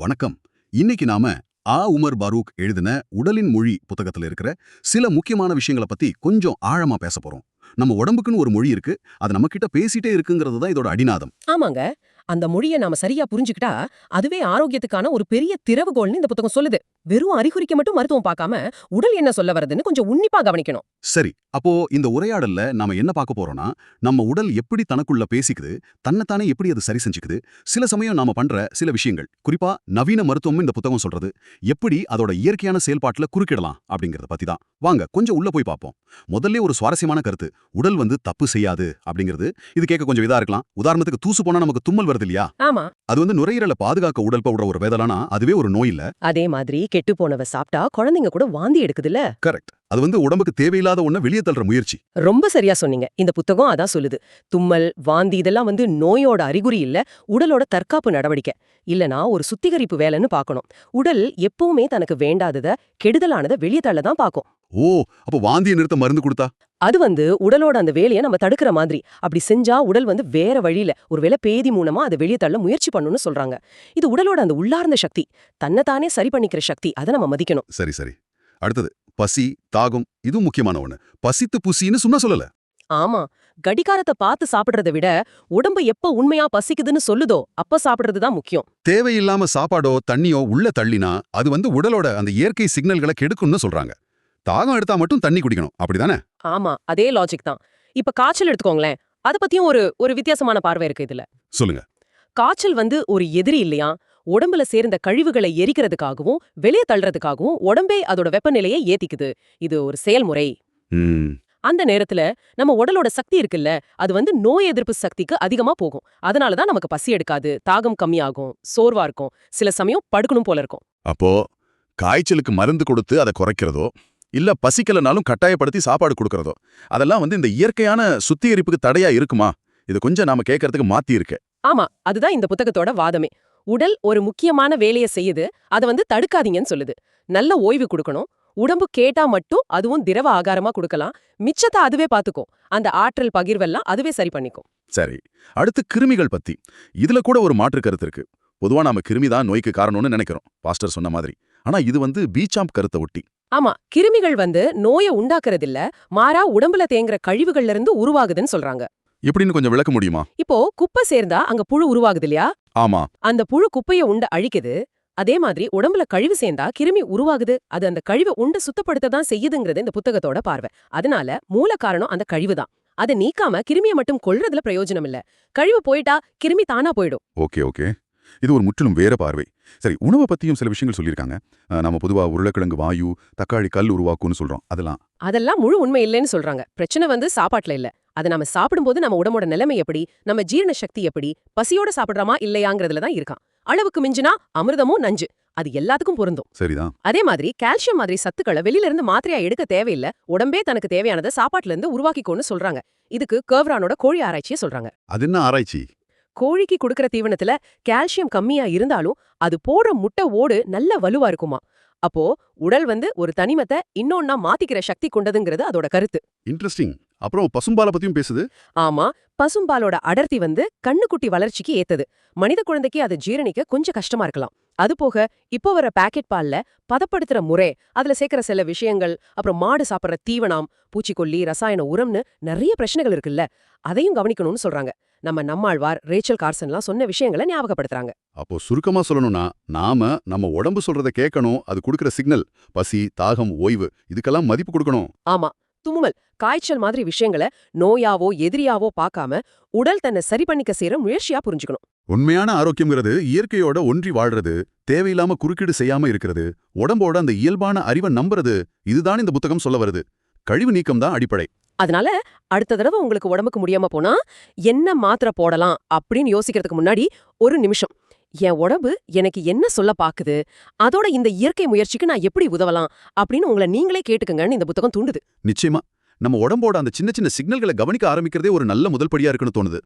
வணக்கம். இன்னைக்கு நாம ஆ உமர் பாரூக் எழுதின உடலின் மொழி புத்தகத்துல இருக்கிற சில முக்கியமான விஷயங்களை பத்தி கொஞ்சம் ஆழமா பேச போறோம். நம்ம உடம்புக்குன்னு ஒரு மொழி இருக்கு. அது நம்ம கிட்ட பேசிட்டே இருக்குங்கிறது தான் இதோட அடிநாதம். ஆமாங்க. அந்த மொழியை நாம சரியா புரிஞ்சுக்கிட்டா அதுவே ஆரோக்கியத்துக்கான ஒரு பெரிய திறவுகோல்னு இந்த புத்தகம் சொல்லுது. வெறும் அறிகுறிக்க மட்டும் மருத்துவம் பார்க்காம உடல் என்ன சொல்ல வருதுன்னு கொஞ்சம் உன்னிப்பா கவனிக்கணும். சரி அப்போ இந்த உரையாடல்ல நாம என்ன பார்க்க போறோம்னா நம்ம உடல் எப்படி தனக்குள்ள பேசிக்குது தன்னைத்தானே எப்படி அது சரி செஞ்சுக்குது சில சமயம் நாம பண்ற சில விஷயங்கள் குறிப்பா நவீன மருத்துவம் இந்த புத்தகம் சொல்றது எப்படி அதோட இயற்கையான செயல்பாட்டுல குறுக்கிடலாம் அப்படிங்கறத பத்தி தான். வாங்க கொஞ்சம் உள்ள போய் பார்ப்போம். முதல்ல ஒரு சுவாரஸ்யமான கருத்து உடல் வந்து தப்பு செய்யாது அப்படிங்கிறது இது கேட்க கொஞ்சம் இதா இருக்கலாம். உதாரணத்துக்கு தூசு போனா நமக்கு தும்மல் வருது. இல்லையா ஆமா. அது வந்து நுரையீரலை பாதுகாக்க உடல் பவுடர் ஒரு வேதலானா அதுவே ஒரு நோய் இல்ல. அதே மாதிரி கெட்டு போனவ சாப்பிட்டா குழந்தைங்க கூட வாந்தி எடுக்குதுல்ல? கரெக்ட் அது வந்து உடம்புக்கு தேவையில்லாத ஒண்ண வெளியே தள்ளுற முயற்சி. ரொம்ப சரியா சொன்னீங்க. இந்த புத்தகம் அதான் சொல்லுது. தும்மல் வாந்தி இதெல்லாம் வந்து நோயோட அறிகுறி இல்ல உடலோட தற்காப்பு நடவடிக்கை. இல்லனா ஒரு சுத்திகரிப்பு வேலைன்னு பார்க்கணும் உடல் எப்பவுமே தனக்கு வேண்டாதத கெடுதலானத வெளியே தள்ள தான் பார்க்கும் ஓ அப்போ வாந்தியை நிறுத்த மருந்து கொடுத்தா? அது வந்து உடலோட அந்த வேலையை நம்ம தடுக்கிற மாதிரி. அப்படி செஞ்சா உடல் வந்து வேற வழியில ஒருவேளை பேதி மூலமா அதை வெளியே தள்ள முயற்சி பண்ணணும்னு சொல்றாங்க. இது உடலோட அந்த உள்ளார்ந்த சக்தி தன்னைத்தானே சரி பண்ணிக்கிற சக்தி அதை நம்ம மதிக்கணும். சரி சரி. அடுத்தது பசி தாகம் இதுவும் முக்கியமான ஒண்ணு. பசித்து புசின்னு சும்மா சொல்லல. ஆமா. கடிகாரத்தை பார்த்து சாப்பிடுறதை விட உடம்பு எப்ப உண்மையா பசிக்குதுன்னு சொல்லுதோ அப்ப சாப்பிடுறது தான் முக்கியம். தேவையில்லாம சாப்பாடோ தண்ணியோ உள்ள தள்ளினா அது வந்து உடலோட அந்த இயற்கை சிக்னல்களை கெடுக்கும்னு சொல்றாங்க. தாகம் எடுத்தா மட்டும் தண்ணி குடிக்கணும். அப்படிதானே? ஆமா அதே லாஜிக் தான். இப்ப காய்ச்சல் எடுத்துக்கோங்களேன். அத பத்தியும் ஒரு ஒரு வித்தியாசமான பார்வை இருக்கு இதுல. சொல்லுங்க. காய்ச்சல் வந்து ஒரு எதிரி இல்லையா? உடம்புல சேர்ந்த கழிவுகளை எரிக்கிறதுக்காகவும் வெளியே தள்ளுறதுக்காகவும் உடம்பே அதோட வெப்பநிலையை ஏத்திக்குது. இது ஒரு செயல்முறை. அந்த நேரத்துல நம்ம உடலோட சக்தி இருக்குல்ல அது வந்து நோய் எதிர்ப்பு சக்திக்கு அதிகமா போகும். அதனால தான் நமக்கு பசி எடுக்காது தாகம் கம்மியாகும் சோர்வா இருக்கும். சில சமயம் படுக்கணும் போல இருக்கும். அப்போ காய்ச்சலுக்கு மருந்து கொடுத்து அதை குறைக்கிறதோ இல்ல பசிக்கலனாலும் கட்டாயப்படுத்தி சாப்பாடு கொடுக்கறதோ? அதெல்லாம் வந்து இந்த இயற்கையான சுத்திகரிப்புக்கு தடையா இருக்குமா? இது கொஞ்சம் நாம கேட்கறதுக்கு மாத்தி இருக்கு. ஆமா அதுதான் இந்த புத்தகத்தோட வாதமே. உடல் ஒரு முக்கியமான வேலையை செய்யுது அதை வந்து தடுக்காதீங்கன்னு சொல்லுது. நல்ல ஓய்வு கொடுக்கணும் உடம்பு கேட்டா மட்டும் அதுவும் திரவ ஆகாரமா கொடுக்கலாம் மிச்சத்தை அதுவே பாத்துக்கும் அந்த ஆற்றல் பகிர்வெல்லாம் அதுவே சரி பண்ணிக்கும். சரி அடுத்து கிருமிகள் பத்தி. இதுல கூட ஒரு மாற்று கருத்து இருக்கு. பொதுவா நாம கிருமி தான் நோய்க்கு காரணம்னு நினைக்கிறோம் பாஸ்டர் சொன்ன மாதிரி. ஆனா இது வந்து பீச்சாம்ப் கருத்தை ஒட்டி. ஆமா கிருமிகள் வந்து நோயை உண்டாக்குறதில்ல மாறா உடம்புல தேங்குற கழிவுகள்ல இருந்து உருவாகுதுன்னு சொல்றாங்க. எப்படின்னு கொஞ்சம் விளக்க முடியுமா? இப்போ குப்பை சேர்ந்தா அங்க புழு உருவாகுது இல்லையா? ஆமா. அந்த புழு குப்பைய உண்ட அழிக்குது அதே மாதிரி உடம்புல கழிவு சேர்ந்தா கிருமி உருவாகுது அது அந்த கழிவை உண்டு சுத்தப்படுத்த தான் செய்யுதுங்கிறது இந்த புத்தகத்தோட பார்வை. அதனால மூல காரணம் அந்த கழிவு தான். அதை நீக்காம கிருமியை மட்டும் கொல்றதுல பிரயோஜனம் இல்ல. கழிவு போயிட்டா கிருமி தானா போயிடும். Okay okay. இது ஒரு முற்றிலும் வேற பார்வை. சரி உணவை பத்தியும் சில விஷயங்கள் சொல்லியிருக்காங்க. நம்ம பொதுவா உருளைக்கிழங்கு வாயு தக்காளி கல் உருவாக்கும்னு சொல்றோம். அதெல்லாம். அதெல்லாம் முழு உண்மை இல்லைன்னு சொல்றாங்க. பிரச்சனை வந்து சாப்பாட்டுல இல்ல. அதை நம்ம சாப்பிடும்போது நம்ம உடம்போட நிலைமை எப்படி? நம்ம ஜீரண சக்தி எப்படி? பசியோட சாப்பிடுறோமா இல்லையாங்கிறதுல தான் இருக்கான். அளவுக்கு மிஞ்சினா அமிர்தமும் நஞ்சு. அது எல்லாத்துக்கும் பொருந்தும். சரிதான். அதே மாதிரி கால்சியம் மாதிரி சத்துக்களை வெளியில இருந்து மாத்திரையா எடுக்க தேவையில்ல. உடம்பே தனக்கு தேவையானதை சாப்பாட்டுல இருந்து உருவாக்கிக்கோன்னு சொல்றாங்க. இதுக்கு கர்வரானோட கோழி ஆராய்ச்சியை சொல்றாங்க. அது என்ன ஆராய்ச்சி? கோழிக்கு கொடுக்கற தீவனத்துல கால்சியம் கம்மியா இருந்தாலும் அது போடுற முட்டை ஓடு நல்ல வலுவா இருக்குமா. அப்போ உடல் வந்து ஒரு தனிமத்தை இன்னொன்னா மாத்திக்கிற சக்தி கொண்டதுங்கிறது அதோட கருத்து. இன்ட்ரெஸ்டிங் அப்புறம் பசும்பாலை பத்தியும் பேசுது. ஆமா பசும்பாலோட அடர்த்தி வந்து கண்ணுக்குட்டி வளர்ச்சிக்கு ஏத்தது. மனித குழந்தைக்கு அதை ஜீரணிக்க கொஞ்சம் கஷ்டமா இருக்கலாம். அது போக இப்போ வர பாக்கெட் பால்ல பதப்படுத்துற முறை அதுல சேர்க்கிற சில விஷயங்கள் அப்புறம் மாடு சாப்பிடுற தீவனம் பூச்சிக்கொல்லி ரசாயன உரம்னு நிறைய பிரச்சனைகள் இருக்குல்ல அதையும் கவனிக்கணும்னு சொல்றாங்க. நம்ம நம்மாழ்வார் ரேச்சல் கார்சன்லாம் சொன்ன விஷயங்களை ஞாபகப்படுத்துறாங்க. அப்போ சுருக்கமா சொல்லணும்னா நாம நம்ம உடம்பு சொல்றத கேட்கணும் அது கொடுக்கிற சிக்னல் பசி தாகம் ஓய்வு இதுக்கெல்லாம் மதிப்பு கொடுக்கணும். ஆமா தும்மல் காய்ச்சல் மாதிரி விஷயங்களை நோயாவோ எதிரியாவோ பார்க்காம உடல் தன்னை சரி பண்ணிக்க செய்யற முயற்சியா புரிஞ்சுக்கணும். உண்மையான ஆரோக்கியம்ங்கிறது இயற்கையோட ஒன்றி வாழ்றது தேவையில்லாம குறுக்கீடு செய்யாம இருக்கிறது உடம்போட அந்த இயல்பான அறிவை நம்புறது இதுதான் இந்த புத்தகம் சொல்ல வருது. கழிவு நீக்கம் தான் அடிப்படை. அதனால அடுத்த தடவை உங்களுக்கு உடம்புக்கு முடியாம போனா என்ன மாத்திரை போடலாம் அப்படின்னு யோசிக்கிறதுக்கு முன்னாடி ஒரு நிமிஷம். என் உடம்பு எனக்கு என்ன சொல்ல பாக்குது அதோட இந்த இயற்கை முயற்சிக்கு நான் எப்படி உதவலாம் அப்படின்னு உங்களை நீங்களே கேட்டுக்கங்கன்னு இந்த புத்தகம் தூண்டுது. நிச்சயமா. நம்ம உடம்போட அந்த சின்ன சின்ன சிக்னல்களை கவனிக்க ஆரம்பிக்கிறதே ஒரு நல்ல முதல் படியா இருக்குன்னு தோணுது.